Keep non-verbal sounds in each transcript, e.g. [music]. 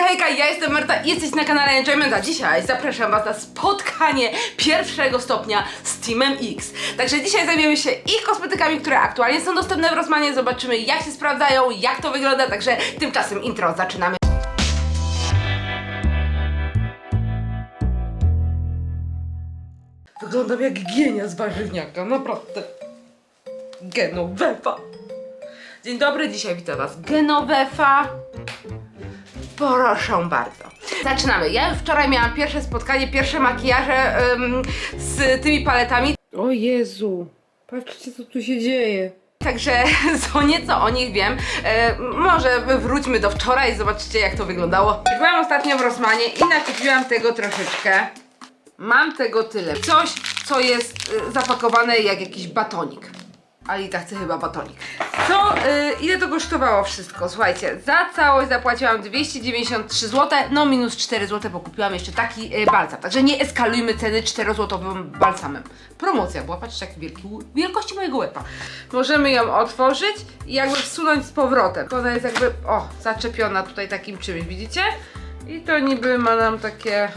Hejka, hejka, ja jestem Marta i jesteś na kanale Enjoyment, a dzisiaj zapraszam Was na spotkanie pierwszego stopnia z Teamem X. Także dzisiaj zajmiemy się ich kosmetykami, które aktualnie są dostępne w Rosmanie, zobaczymy jak się sprawdzają, jak to wygląda, także tymczasem intro zaczynamy. Wyglądam jak gienia z warzywniaka, naprawdę. Genovefa. Dzień dobry, dzisiaj witam Was Genovefa. Proszę bardzo. Zaczynamy. Ja już wczoraj miałam pierwsze spotkanie, pierwsze makijaże em, z tymi paletami. O Jezu, patrzcie co tu się dzieje. Także [laughs] co nieco o nich wiem. E, może wróćmy do wczoraj i zobaczycie jak to wyglądało. Byłam ostatnio w Rosmanie i nakupiłam tego troszeczkę. Mam tego tyle. Coś, co jest e, zapakowane jak jakiś batonik. Alita chce chyba batonik. Co, y, ile to kosztowało wszystko? Słuchajcie, za całość zapłaciłam 293 zł, no minus 4 zł, bo kupiłam jeszcze taki y, balsam. Także nie eskalujmy ceny 4-złotowym balsamem. Promocja była, patrzcie jaki wielki, wielkości mojego łeba. Możemy ją otworzyć i jakby wsunąć z powrotem. Ona jest jakby, o, zaczepiona tutaj takim czymś, widzicie? I to niby ma nam takie,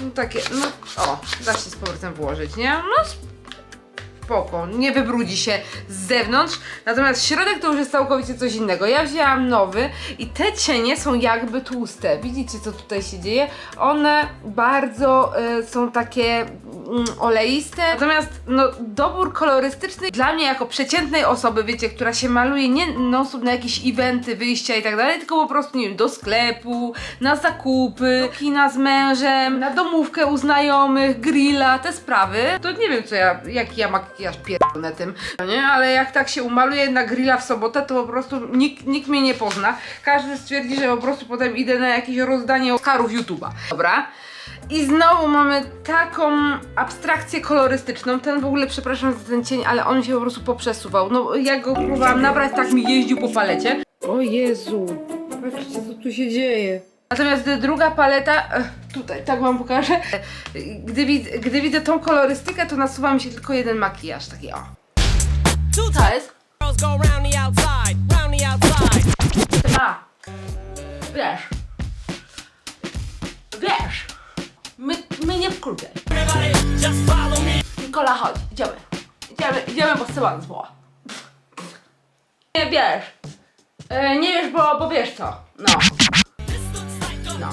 no takie, no, o, da się z powrotem włożyć, nie? No, spoko, nie wybrudzi się z zewnątrz. Natomiast środek to już jest całkowicie coś innego. Ja wzięłam nowy i te cienie są jakby tłuste. Widzicie co tutaj się dzieje? One bardzo y, są takie mm, oleiste. Natomiast no, dobór kolorystyczny dla mnie jako przeciętnej osoby, wiecie, która się maluje nie non na jakieś eventy, wyjścia i tak dalej, tylko po prostu, nie wiem, do sklepu, na zakupy, kina z mężem, na domówkę u znajomych, grilla, te sprawy, to nie wiem co ja, jaki ja makijaż pierdolę tym, nie? Ale jak tak się umaluję na grilla w sobotę, to po prostu nikt, nikt mnie nie pozna. Każdy stwierdzi, że po prostu potem idę na jakieś rozdanie Oscarów YouTube'a. Dobra? I znowu mamy taką abstrakcję kolorystyczną. Ten w ogóle, przepraszam za ten cień, ale on się po prostu poprzesuwał. No, jak go próbowałam nabrać, tak mi jeździł po palecie. O Jezu, patrzcie co tu się dzieje. Natomiast druga paleta, tutaj tak wam pokażę, gdy, wid gdy widzę tą kolorystykę, to nasuwa mi się tylko jeden makijaż, taki o. Co jest? Girls go round the outside, round the outside. A, wiesz, wiesz, my, my nie w klubie. Everybody, just follow me. Nikola, chodź, idziemy. Idziemy, idziemy, bo Seban zwoła. Nie wiesz. E, nie wiesz, bo, bo wiesz co. No. No.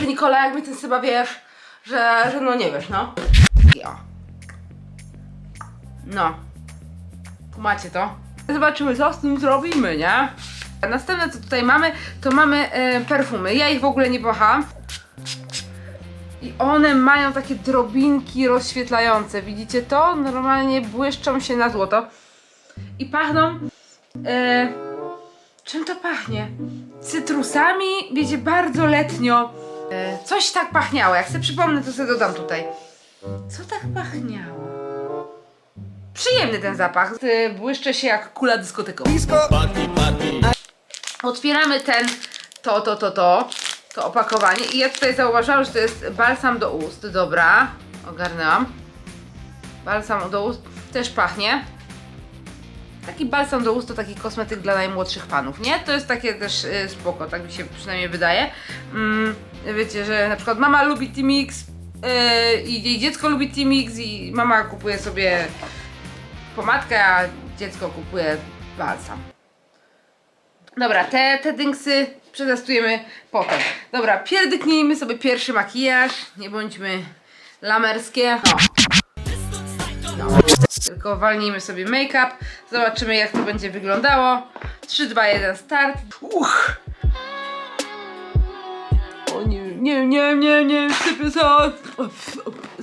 Boże Nikola, jak mi ten Seba wiesz, że, że no nie wiesz, no. No. Macie to. Zobaczymy, co z tym zrobimy, nie? Następne, co tutaj mamy, to mamy e, perfumy. Ja ich w ogóle nie wahałam. I one mają takie drobinki rozświetlające. Widzicie to? Normalnie błyszczą się na złoto. I pachną. E, czym to pachnie? Cytrusami, wiecie, bardzo letnio. E, coś tak pachniało. Jak sobie przypomnę, to sobie dodam tutaj. Co tak pachniało? Przyjemny ten zapach. E, błyszcze się jak kula dyskotekowa. Otwieramy ten, to, to, to, to, to opakowanie i ja tutaj zauważyłam, że to jest balsam do ust. Dobra, ogarnęłam. Balsam do ust też pachnie. Taki balsam do ust to taki kosmetyk dla najmłodszych panów, nie? To jest takie też y, spoko, tak mi się przynajmniej wydaje. Mm, wiecie, że na przykład mama lubi Teamix yy, i jej dziecko lubi Teamix i mama kupuje sobie pomadkę, a dziecko kupuje balsam. Dobra, te, te dynksy przetestujemy potem. Dobra, pierdyknijmy sobie pierwszy makijaż. Nie bądźmy lamerskie. Tylko walnijmy sobie make-up. Zobaczymy jak to będzie wyglądało. 3, 2, 1, start. Uch! O nie, nie, nie, nie, nie, sypię.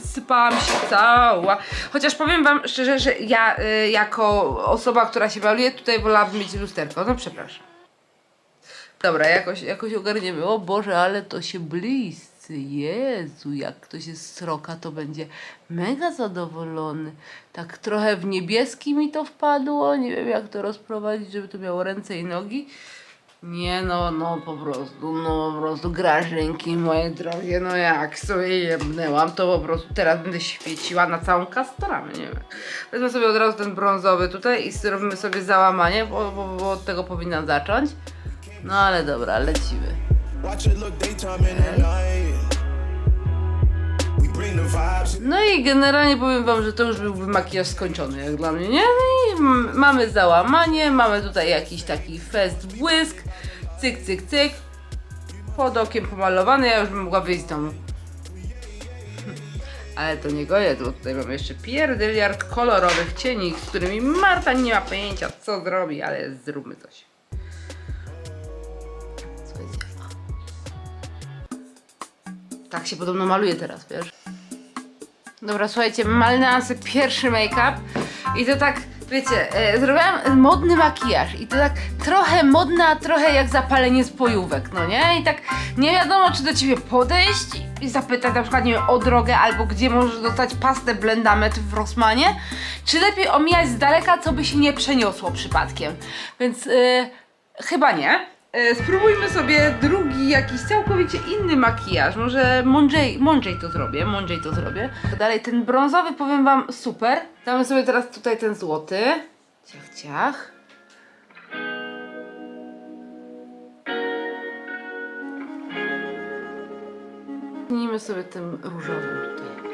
Sypałam się cała. Chociaż powiem wam szczerze, że ja y, jako osoba, która się maluje, tutaj wolałabym mieć lusterko. No przepraszam. Dobra, jakoś, jakoś ogarniemy. O Boże, ale to się bliscy. Jezu, jak ktoś jest sroka, to będzie mega zadowolony. Tak trochę w niebieski mi to wpadło. Nie wiem, jak to rozprowadzić, żeby to miało ręce i nogi. Nie no, no po prostu, no po prostu grażynki moje drogie, no jak sobie jebnęłam, to po prostu teraz będę świeciła na całą kastoramę, nie wiem. Wezmę sobie od razu ten brązowy tutaj i robimy sobie załamanie, bo, bo, bo od tego powinnam zacząć. No ale dobra, lecimy. No i generalnie powiem wam, że to już byłby makijaż skończony jak dla mnie, nie? No i mamy załamanie, mamy tutaj jakiś taki fest błysk, cyk, cyk, cyk. Pod okiem pomalowany, ja już bym mogła wyjść z domu. [laughs] Ale to nie koniec, bo tutaj mamy jeszcze pierdyliard kolorowych cieni, z którymi Marta nie ma pojęcia co zrobi, ale zróbmy coś. Tak się podobno maluje teraz, wiesz? Dobra, słuchajcie, malnęłam pierwszy make-up i to tak, wiecie, e, zrobiłam modny makijaż i to tak trochę modne, a trochę jak zapalenie spojówek, no nie? I tak nie wiadomo, czy do ciebie podejść i zapytać na przykład, nie wiem, o drogę albo gdzie możesz dostać pastę Blendamet w Rossmanie, czy lepiej omijać z daleka, co by się nie przeniosło przypadkiem. Więc e, chyba nie. E, Spróbujmy sobie drugi, jakiś całkowicie inny makijaż. Może mądrzej, mądrzej to zrobię, mądrzej to zrobię. Dalej, ten brązowy powiem wam super. Damy sobie teraz tutaj ten złoty. Ciach, ciach. Zmienimy sobie tym różowym tutaj.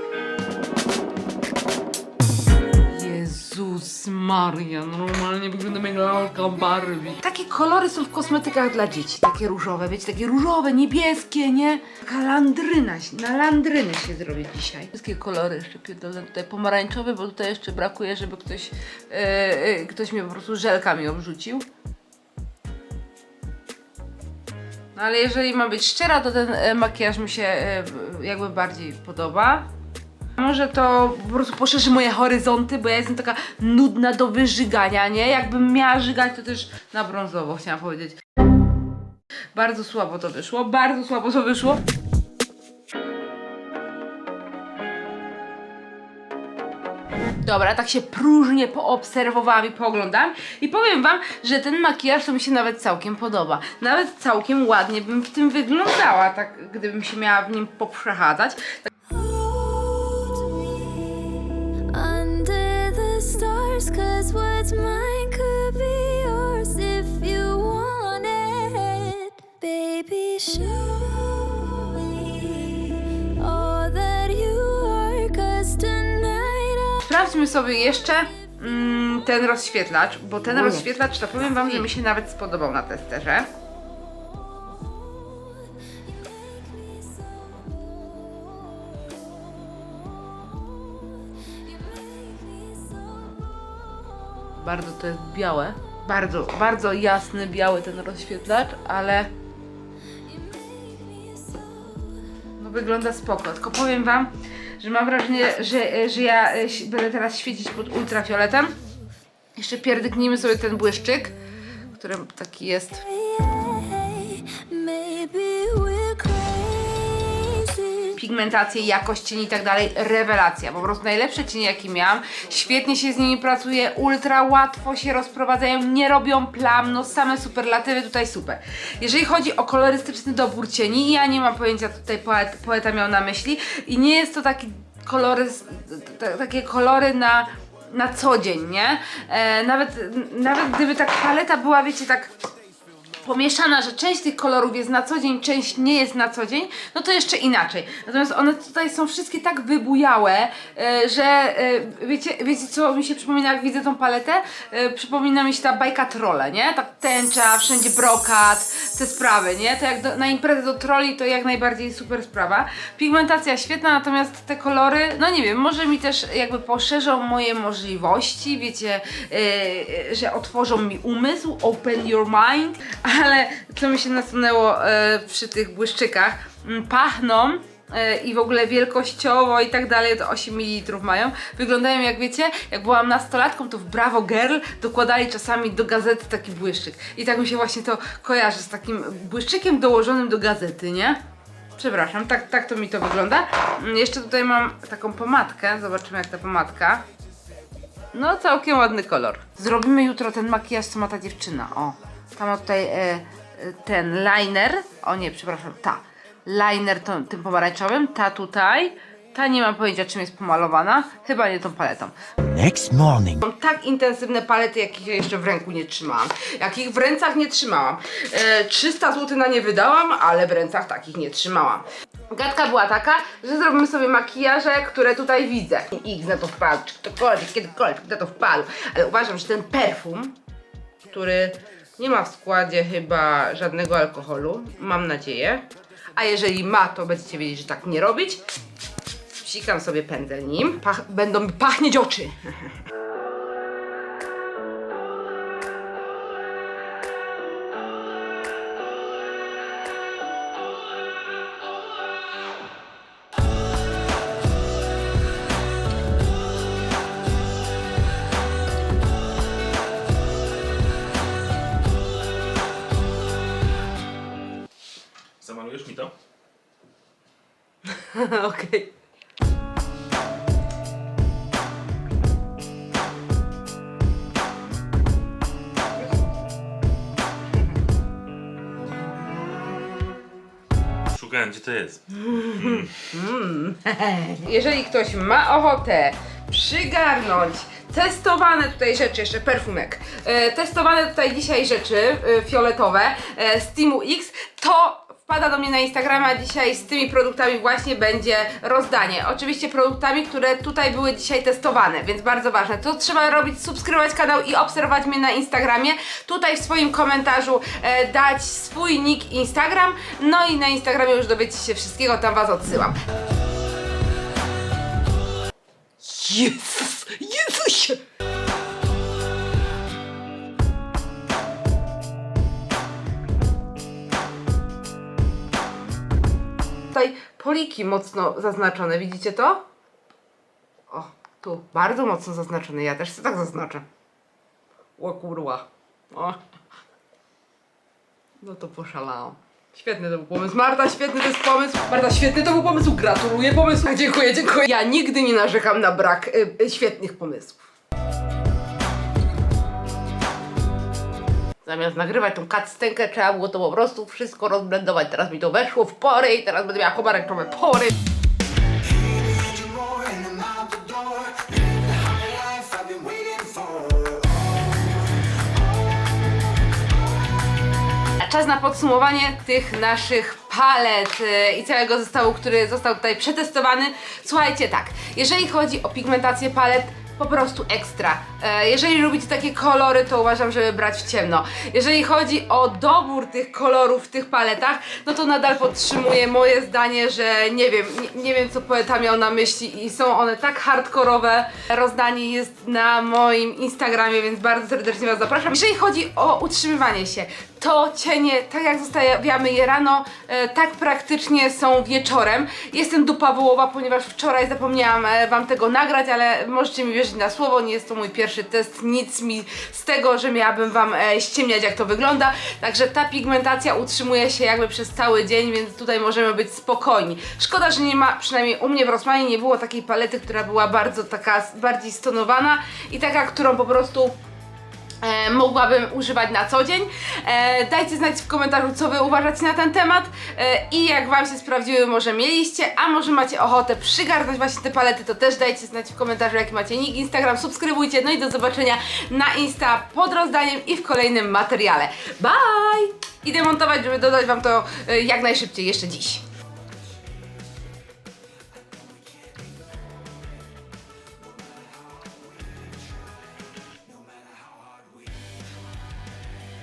Jezus Maria, normalnie wyglądam jak lalka Barbie. Takie kolory są w kosmetykach dla dzieci, takie różowe, wiecie, takie różowe, niebieskie, nie? Taka landryna, na landryny się zrobię dzisiaj. Wszystkie kolory jeszcze pierdolę tutaj pomarańczowy, bo tutaj jeszcze brakuje, żeby ktoś, e, ktoś mnie po prostu żelkami obrzucił. No ale jeżeli mam być szczera, to ten e, makijaż mi się jakby bardziej podoba. Może to po prostu poszerzy moje horyzonty, bo ja jestem taka nudna do wyżygania, nie? Jakbym miała żygać, to też na brązowo chciałam powiedzieć. Bardzo słabo to wyszło, bardzo słabo to wyszło. Dobra, tak się próżnie poobserwowałam i pooglądam i powiem wam, że ten makijaż to mi się nawet całkiem podoba. Nawet całkiem ładnie bym w tym wyglądała, tak gdybym się miała w nim poprzechadzać. Hold cause what's mine could be yours if you want it. Baby, show me all that you are, cause tonight I Sprawdźmy sobie jeszcze mm, ten rozświetlacz, bo ten rozświetlacz to powiem wam, że mi się nawet spodobał na testerze. Bardzo to jest białe. Bardzo, bardzo jasny, biały ten rozświetlacz, ale no wygląda spoko. Tylko powiem wam, że mam wrażenie, że, że ja e, będę teraz świecić pod ultrafioletem. Jeszcze pierdyknijmy sobie ten błyszczyk, który taki jest. Pigmentację, jakość cieni i tak dalej, rewelacja. Po prostu najlepsze cienie jakie miałam. Świetnie się z nimi pracuje, ultra łatwo się rozprowadzają, nie robią plam, no same superlatywy tutaj super. Jeżeli chodzi o kolorystyczny dobór cieni, ja nie mam pojęcia co tutaj poet, poeta miał na myśli i nie jest to taki kolory, takie kolory na na co dzień, nie? E, nawet, nawet gdyby ta paleta była, wiecie, tak pomieszana, że część tych kolorów jest na co dzień, część nie jest na co dzień, no to jeszcze inaczej. Natomiast one tutaj są wszystkie tak wybujałe, e, że e, wiecie, wiecie co mi się przypomina, jak widzę tą paletę? E, przypomina mi się ta bajka trolle, nie? Tak tęcza, wszędzie brokat, te sprawy, nie? To jak do, na imprezę do troli to jak najbardziej super sprawa. Pigmentacja świetna, natomiast te kolory, no nie wiem, może mi też jakby poszerzą moje możliwości, wiecie, że otworzą mi umysł, open your mind, ale co mi się nasunęło e, przy tych błyszczykach, mm, pachną e, i w ogóle wielkościowo i tak dalej, to 8 ml mają. Wyglądają jak wiecie, jak byłam nastolatką, to w Bravo Girl dokładali czasami do gazety taki błyszczyk. I tak mi się właśnie to kojarzy z takim błyszczykiem dołożonym do gazety, nie? Przepraszam, tak, tak to mi to wygląda. Mm, Jeszcze tutaj mam taką pomadkę, zobaczymy jak ta pomadka. No, całkiem ładny kolor. Zrobimy jutro ten makijaż, co ma ta dziewczyna. O, tam ma tutaj e, ten liner. O nie, przepraszam, ta. Liner tym pomarańczowym, ta tutaj. Ta nie mam pojęcia czym jest pomalowana, chyba nie tą paletą. Next morning. Mam tak intensywne palety, jakich jeszcze w ręku nie trzymałam. Jakich w rękach nie trzymałam. E, 300 zł na nie wydałam, ale w rękach takich nie trzymałam. Gadka była taka, że zrobimy sobie makijaże, które tutaj widzę. Ich na to wpadł, czy ktokolwiek, kiedykolwiek na to wpadł. Ale uważam, że ten perfum, który nie ma w składzie chyba żadnego alkoholu, mam nadzieję. A jeżeli ma, to będziecie wiedzieć, że tak nie robić. Psikam sobie pędzel nim. Pach będą mi pachnieć oczy. [laughs] [laughs] Okej. Szukałem, gdzie to jest. [laughs] Jeżeli ktoś ma ochotę przygarnąć testowane tutaj rzeczy, jeszcze perfumek, e, testowane tutaj dzisiaj rzeczy e, fioletowe e, z Teamu X, to wpada do mnie na Instagrama dzisiaj z tymi produktami właśnie będzie rozdanie. Oczywiście produktami, które tutaj były dzisiaj testowane, więc bardzo ważne. To trzeba robić, subskrybować kanał i obserwować mnie na Instagramie. Tutaj w swoim komentarzu e, dać swój nick Instagram, no i na Instagramie już dowiecie się wszystkiego, tam was odsyłam. Jezus! Jezusie! Tutaj poliki mocno zaznaczone, widzicie to? O, tu, bardzo mocno zaznaczone, ja też sobie tak zaznaczę. O kurwa. O. No to poszalałam. Świetny to był pomysł. Marta, świetny to jest pomysł. Marta, świetny to był pomysł. Gratuluję pomysłu. Dziękuję, dziękuję. Ja nigdy nie narzekam na brak y, y, świetnych pomysłów. Zamiast nagrywać tą kacstenkę, trzeba było to po prostu wszystko rozblendować. Teraz mi to weszło w pory i teraz będę miała pomarańczowe pory. Czas na podsumowanie tych naszych palet e, i całego zestawu, który został tutaj przetestowany. Słuchajcie, tak, jeżeli chodzi o pigmentację palet, po prostu ekstra. E, Jeżeli lubicie takie kolory, to uważam, żeby brać w ciemno. Jeżeli chodzi o dobór tych kolorów w tych paletach, no to nadal podtrzymuję moje zdanie, że nie wiem, nie, wiem co poeta miał na myśli i są one tak hardkorowe. Rozdanie jest na moim Instagramie, więc bardzo serdecznie Was zapraszam. Jeżeli chodzi o utrzymywanie się, to cienie, tak jak zostawiamy je rano, e, tak praktycznie są wieczorem. Jestem dupa wołowa, ponieważ wczoraj zapomniałam e, Wam tego nagrać, ale możecie mi na słowo, nie jest to mój pierwszy test, nic mi z tego, że miałabym Wam e, ściemniać jak to wygląda. Także ta pigmentacja utrzymuje się jakby przez cały dzień, więc tutaj możemy być spokojni. Szkoda, że nie ma, przynajmniej u mnie w Rosmanie nie było takiej palety, która była bardzo taka, bardziej stonowana i taka, którą po prostu e, mogłabym używać na co dzień. E, dajcie znać w komentarzu, co Wy uważacie na ten temat e, i jak Wam się sprawdziły, może mieliście, a może macie ochotę przygarnąć właśnie te palety, to też dajcie znać w komentarzu, jaki macie nick, Instagram, subskrybujcie, no i do zobaczenia na Insta pod rozdaniem i w kolejnym materiale. Bye! Idę montować, żeby dodać Wam to e, jak najszybciej, jeszcze dziś.